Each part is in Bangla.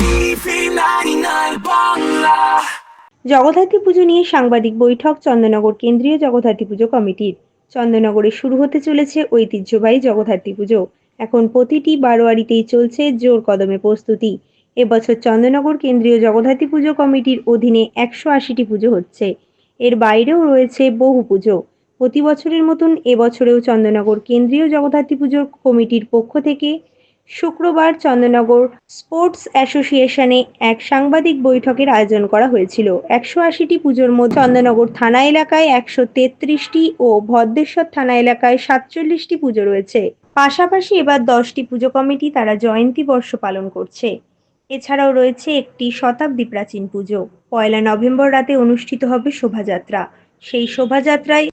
TV 99 বাংলা জগদ্ধাত্রী পুজো নিয়ে সাংবাদিক বৈঠক চন্দননগর কেন্দ্রীয় জগদ্ধাত্রী পুজো কমিটির। চন্দননগরে শুরু হতে চলেছে ঐতিহ্যবাহী জগদ্ধাত্রী পুজো। এখন প্রতিটি বারোয়ারিতেই চলছে জোর কদমে প্রস্তুতি। এবছর চন্দননগর কেন্দ্রীয় জগদ্ধাত্রী পুজো কমিটির অধীনে একশো আশিটি পুজো হচ্ছে। এর বাইরেও রয়েছে বহু পুজো। প্রতি বছরের মতন এবছরেও চন্দননগর কেন্দ্রীয় জগদ্ধাত্রী পুজোর কমিটির পক্ষ থেকে শুক্রবার চন্দননগর স্পোর্টস অ্যাসোসিয়েশনে এক সাংবাদিক বৈঠকের আয়োজন করা হয়েছিল। একশো আশিটি পুজোর মধ্যে চন্দননগর থানা এলাকায় একশো তেত্রিশটি ও ভদ্রেশ্বর থানা এলাকায় সাতচল্লিশটি পুজো রয়েছে। পাশাপাশি এবার দশটি পুজো কমিটি তারা জয়ন্তী বর্ষ পালন করছে। এছাড়াও রয়েছে একটি শতাব্দী প্রাচীন পুজো। পয়লা নভেম্বর রাতে অনুষ্ঠিত হবে শোভাযাত্রা। সেই শোভাযাত্রায়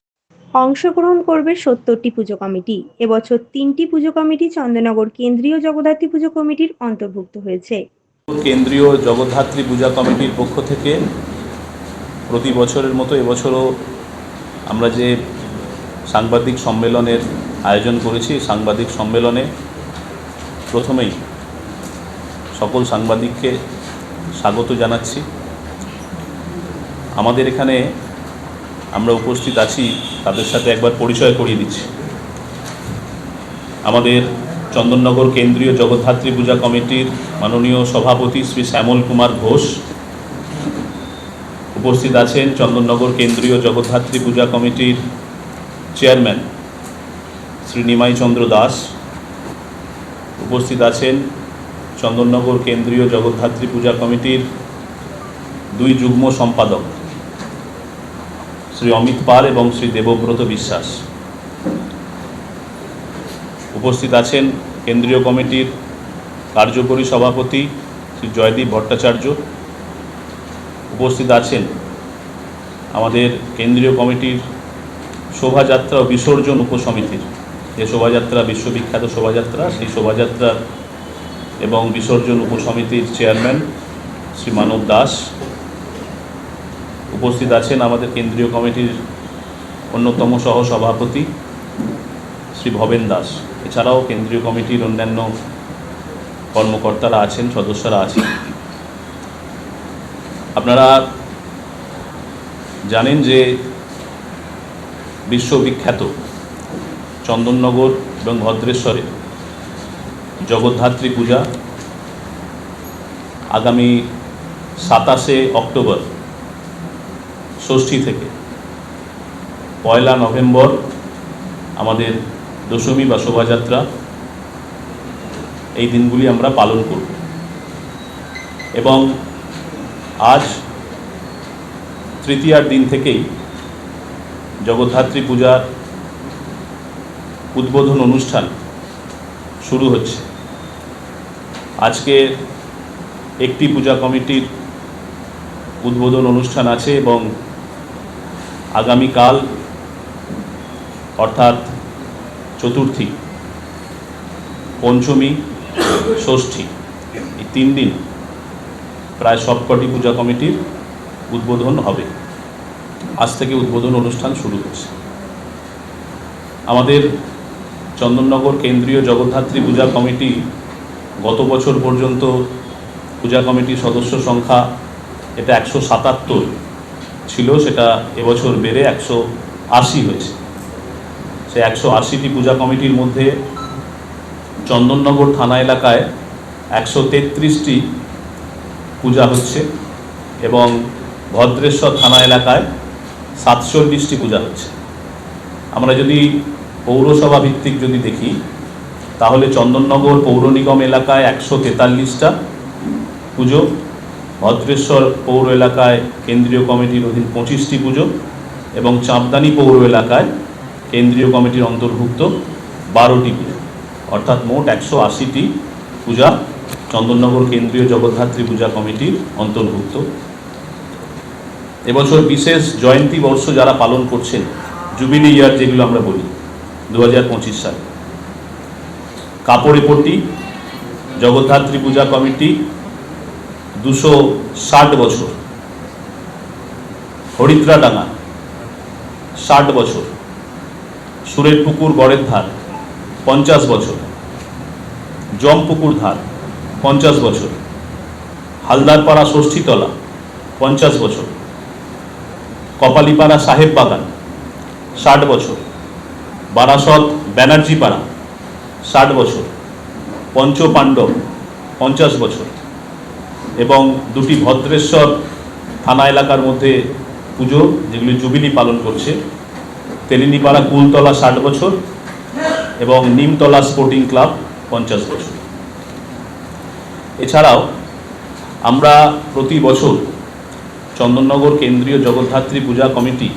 অংশগ্রহণ করবে সত্তরটি পুজো কমিটি। এবছর তিনটি পুজো কমিটি চন্দননগর কেন্দ্রীয় জগদ্ধাত্রী পুজো কমিটির অন্তর্ভুক্ত হয়েছে। কেন্দ্রীয় জগদ্ধাত্রী পূজা কমিটির পক্ষ থেকে প্রতি বছরের মতো এবছরও আমরা যে সাংবাদিক সম্মেলনের আয়োজন করেছি সাংবাদিক সম্মেলনে প্রথমেই সকল সাংবাদিককে স্বাগত জানাচ্ছি। আমাদের এখানে আমরা উপস্থিত আছি, তাদের সাথে একবার পরিচয় করিয়ে দিচ্ছি। আমাদের চন্দননগর কেন্দ্রীয় জগদ্ধাত্রী পূজা কমিটির মাননীয় সভাপতি শ্রী শ্যামল কুমার ঘোষ উপস্থিত আছেন চন্দননগর কেন্দ্রীয় জগদ্ধাত্রী পূজা কমিটির চেয়ারম্যান শ্রী নিমাই চন্দ্র দাস। উপস্থিত আছেন চন্দননগর কেন্দ্রীয় জগদ্ধাত্রী পূজা কমিটির দুই যুগ্ম সম্পাদক। শ্রী অমিত পাল এবং শ্রী দেবব্রত বিশ্বাস। উপস্থিত আছেন কেন্দ্রীয় কমিটির কার্যকরী সভাপতি শ্রী জয়দীপ ভট্টাচার্য। উপস্থিত আছেন আমাদের কেন্দ্রীয় কমিটির শোভাযাত্রা ও বিসর্জন উপসমিতির। যে শোভাযাত্রা, বিশ্ববিখ্যাত শোভাযাত্রা, সেই শোভাযাত্রার এবং বিসর্জন উপসমিতির চেয়ারম্যান শ্রী মানব দাস। উপস্থিত আছেন আমাদের কেন্দ্রীয় কমিটির অন্যতম সহ সভাপতি শ্রী ভবেন দাস। এছাড়াও কেন্দ্রীয় কমিটির অন্যান্য কর্মকর্তারা আছেন, সদস্যরা আছেন। আপনারা জানেন যে বিশ্ববিখ্যাত চন্দননগর এবং ভদ্রেশ্বরে জগদ্ধাত্রী পূজা আগামী সাতাশে অক্টোবর ষষ্ঠী থেকে। পয়লা নভেম্বর আমাদের দশমী বা শোভাযাত্রা, এই দিনগুলি আমরা পালন করব। এবং আজ তৃতীয়ার দিন থেকেই জগদ্ধাত্রী পূজার উদ্বোধন অনুষ্ঠান শুরু হচ্ছে। আজকে একটি পূজা কমিটির উদ্বোধন অনুষ্ঠান আছে এবং আগামীকাল, অর্থাৎ চতুর্থী, পঞ্চমী, ষষ্ঠী, এই তিন দিন প্রায় সবকটি পূজা কমিটির উদ্বোধন হবে। আজ থেকে উদ্বোধন অনুষ্ঠান শুরু হচ্ছে। আমাদের চন্দননগর কেন্দ্রীয় জগদ্ধাত্রী পূজা কমিটি গত বছর পর্যন্ত পূজা কমিটির সদস্য সংখ্যা এটা একশো সাতাত্তর। ছিল, সেটা এবছর বেড়ে একশো আশি হয়েছে। সে একশো আশিটি পূজা কমিটির মধ্যে চন্দননগর থানা এলাকায় একশো তেত্রিশটি পূজা হচ্ছে এবং ভদ্রেশ্বর থানা এলাকায় সাতচল্লিশটি পূজা হচ্ছে। আমরা যদি পৌরসভা ভিত্তিক যদি দেখি, তাহলে চন্দননগর পৌর নিগম এলাকায় একশো তেতাল্লিশটা পুজো ভদ্রেশ্বর পৌর এলাকায় কেন্দ্রীয় কমিটির অধীন পঁচিশটি পুজো এবং চাঁদদানি পৌর এলাকায় কেন্দ্রীয় কমিটির অন্তর্ভুক্ত বারোটি পুজো। অর্থাৎ মোট একশো আশিটি পূজা চন্দননগর কেন্দ্রীয় জগদ্ধাত্রী পূজা কমিটির অন্তর্ভুক্ত। এবছর বিশেষ জয়ন্তী বর্ষ যারা পালন করছেন, জুবিলি ইয়ার যেগুলো আমরা বলি দু হাজার পঁচিশ সাল। কাপড়ে পট্টি জগদ্ধাত্রী পূজা কমিটি দুশো ষাট বছর। হরিদ্রাডাঙ্গা, ষাট বছর। সুরের পুকুর গড়ের ধার, পঞ্চাশ বছর। জমপুকুর ধার, পঞ্চাশ বছর। হালদারপাড়া ষষ্ঠীতলা, পঞ্চাশ বছর। কপালীপাড়া সাহেব বাগান, ষাট বছর। বারাসত ব্যানার্জিপাড়া, ষাট বছর। পঞ্চপাণ্ডব, পঞ্চাশ বছর। এবং দুটি ভদ্রেশ্বর থানা এলাকার মধ্যে পুজো, যেগুলি জুবিলি পালন করছে। তেলিনিপাড়া কুলতলা ষাট বছর এবং নিমতলা স্পোর্টিং ক্লাব পঞ্চাশ বছর। এছাড়াও আমরা প্রতি বছর চন্দননগর কেন্দ্রীয় জগদ্ধাত্রী পূজা কমিটি,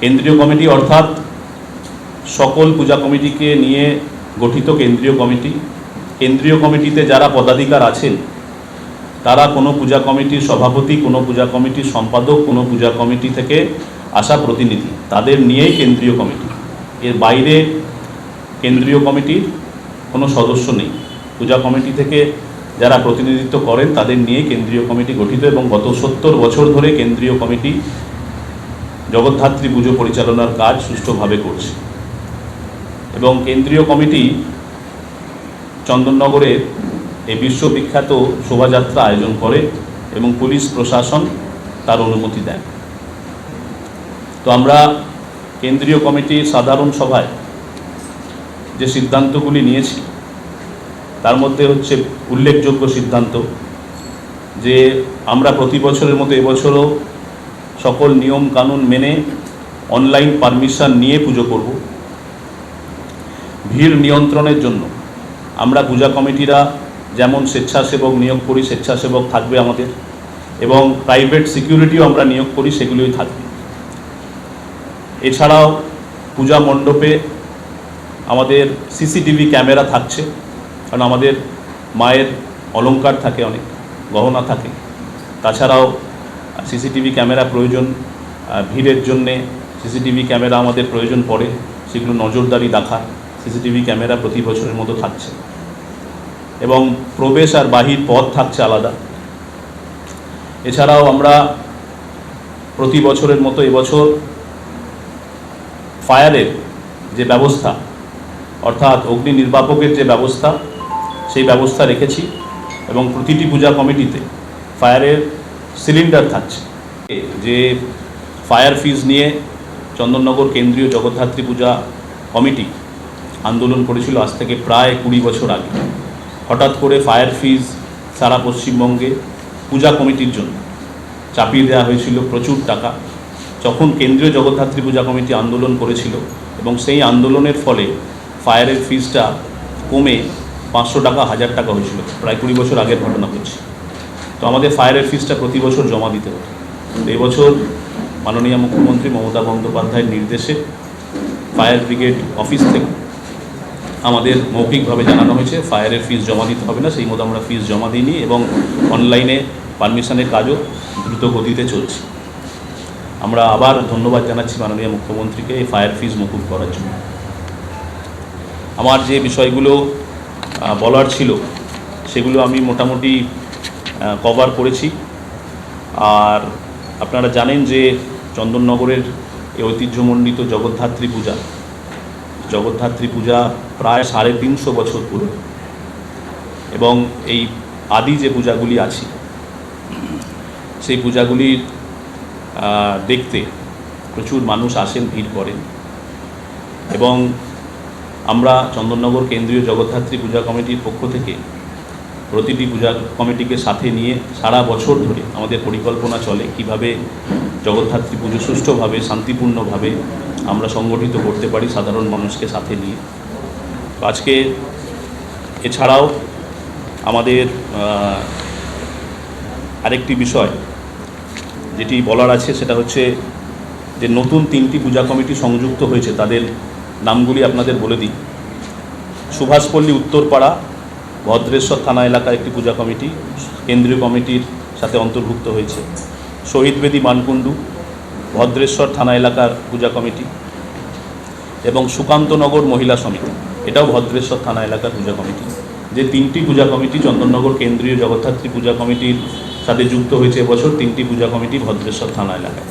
কেন্দ্রীয় কমিটি অর্থাৎ সকল পূজা কমিটিকে নিয়ে গঠিত কেন্দ্রীয় কমিটি, কেন্দ্রীয় কমিটিতে যারা পদাধিকার আছেন তারা কোনো পূজা কমিটির সভাপতি, কোনো পূজা কমিটির সম্পাদক, কোনো পূজা কমিটি থেকে আসা প্রতিনিধি, তাদের নিয়েই কেন্দ্রীয় কমিটি। এর বাইরে কেন্দ্রীয় কমিটির কোনো সদস্য নেই। পূজা কমিটি থেকে যারা প্রতিনিধিত্ব করেন, তাদের নিয়ে কেন্দ্রীয় কমিটি গঠিত এবং গত সত্তর বছর ধরে কেন্দ্রীয় কমিটি জগদ্ধাত্রী পুজো পরিচালনার কাজ সুষ্ঠুভাবে করছে। এবং কেন্দ্রীয় কমিটি চন্দননগরের এই বিশ্ববিখ্যাত শোভাযাত্রা আয়োজন করে এবং পুলিশ প্রশাসন তার অনুমতি দেয়। তো আমরা কেন্দ্রীয় কমিটির সাধারণ সভায় যে সিদ্ধান্তগুলি নিয়েছি, তার মধ্যে হচ্ছে উল্লেখযোগ্য সিদ্ধান্ত যে আমরা প্রতি বছরের মতো এবছরও সকল নিয়ম কানুন মেনে অনলাইন পারমিশন নিয়ে পুজো করব। ভিড় নিয়ন্ত্রণের জন্য আমরা পূজা কমিটিরা যেমন স্বেচ্ছাসেবক নিয়োগ করি, স্বেচ্ছাসেবক থাকবে আমাদের এবং প্রাইভেট সিকিউরিটিও আমরা নিয়োগ করি, সেগুলোই থাকবে। এছাড়াও পূজা মণ্ডপে আমাদের সিসিটিভি ক্যামেরা থাকছে, কারণ আমাদের মায়ের অলংকার থাকে অনেক, গহনা থাকে। তাছাড়াও সিসিটিভি ক্যামেরা প্রয়োজন ভিড়ের জন্যে সিসিটিভি ক্যামেরা আমাদের প্রয়োজন পড়ে, সেগুলো নজরদারি রাখা সিসিটিভি ক্যামেরা প্রতি বছরের মতো থাকছে। এবং প্রবেশ আর বাহির পথ থাকছে আলাদা। এছাড়াও আমরা প্রতি বছরের মতো এবছর ফায়ারের যে ব্যবস্থা, অর্থাৎ অগ্নি নির্বাপকের যে ব্যবস্থা, সেই ব্যবস্থা রেখেছি এবং প্রতিটি পূজা কমিটিতে ফায়ারের সিলিন্ডার থাকছে। যে ফায়ার ফিজ নিয়ে চন্দননগর কেন্দ্রীয় জগদ্ধাত্রী পূজা কমিটি আন্দোলন করেছিল আজ থেকে প্রায় কুড়ি বছর আগে। হঠাৎ করে ফায়ার ফিজ সারা পশ্চিমবঙ্গে পূজা কমিটির জন্য। চাপিয়ে দেওয়া হয়েছিল প্রচুর টাকা। যখন কেন্দ্রীয় জগদ্ধাত্রী পূজা কমিটি আন্দোলন করেছিল এবং সেই আন্দোলনের ফলে ফায়ারের ফিজটা কমে পাঁচশো টাকা, হাজার টাকা হয়েছিল। প্রায় কুড়ি বছর আগের ঘটনা হচ্ছে তো আমাদের ফায়ারের ফিজটা প্রতি বছর জমা দিতে হতো। এবছর মাননীয় মুখ্যমন্ত্রী মমতা বন্দ্যোপাধ্যায়ের নির্দেশে ফায়ার ব্রিগেড অফিস থেকে আমাদের মৌখিকভাবে জানানো হয়েছে ফায়ারের ফিস জমা দিতে হবে না, সেই মতো আমরা ফিস জমা দিইনি এবং অনলাইনে পারমিশনের কাজও দ্রুত গতিতে চলছে। আমরা আবার ধন্যবাদ জানাচ্ছি মাননীয় মুখ্যমন্ত্রীকে এই ফায়ার ফিস মকুব করার জন্য। আমার যে বিষয়গুলো বলার ছিল, সেগুলো আমি মোটামুটি কভার করেছি। আর আপনারা জানেন যে চন্দননগরের এই ঐতিহ্যমণ্ডিত জগদ্ধাত্রী পূজা জগদ্ধাত্রী পূজা প্রায় সাড়ে তিনশো বছর পুরো এবং এই আদি যে পূজাগুলি আছে, সেই পূজাগুলির দেখতে প্রচুর মানুষ আসেন, ভিড় করেন। এবং আমরা চন্দননগর কেন্দ্রীয় জগদ্ধাত্রী পূজা কমিটির পক্ষ থেকে প্রতিটি পূজা কমিটিকে সাথে নিয়ে সারা বছর ধরে আমাদের পরিকল্পনা চলে কীভাবে জগদ্ধাত্রী পুজো সুষ্ঠুভাবে, শান্তিপূর্ণভাবে আমরা সংগঠিত করতে পারি সাধারণ মানুষকে সাথে নিয়ে। আজকে এছাড়াও আমাদের আরেকটি বিষয় যেটি বলার আছে সেটা হচ্ছে যে নতুন তিনটি পূজা কমিটি সংযুক্ত হয়েছে, তাদের নামগুলি আপনাদের বলে দিই। সুভাষপল্লী উত্তরপাড়া, ভদ্রেশ্বর থানা এলাকার একটি পূজা কমিটি, কেন্দ্রীয় কমিটির সাথে অন্তর্ভুক্ত হয়েছে। শহীদবেদী মানকুণ্ডু ভদ্রেশ্বর থানা এলাকার পূজা কমিটি এবং সুকান্তনগর মহিলা সমিতি। এটাও ভদ্রেশ্বর থানা এলাকার পূজা কমিটি। যে তিনটি পূজা কমিটি চন্দননগর কেন্দ্রীয় জগদ্ধাত্রী পূজা কমিটির সাথে যুক্ত হয়েছে এবছর তিনটি পূজা কমিটি ভদ্রেশ্বর থানা এলাকায়।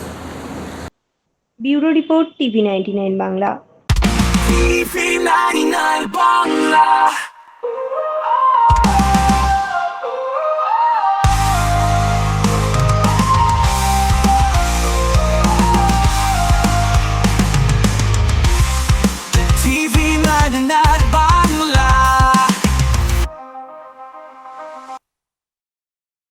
Bureau report TV ninety nine Bangla. TV 99 Bangla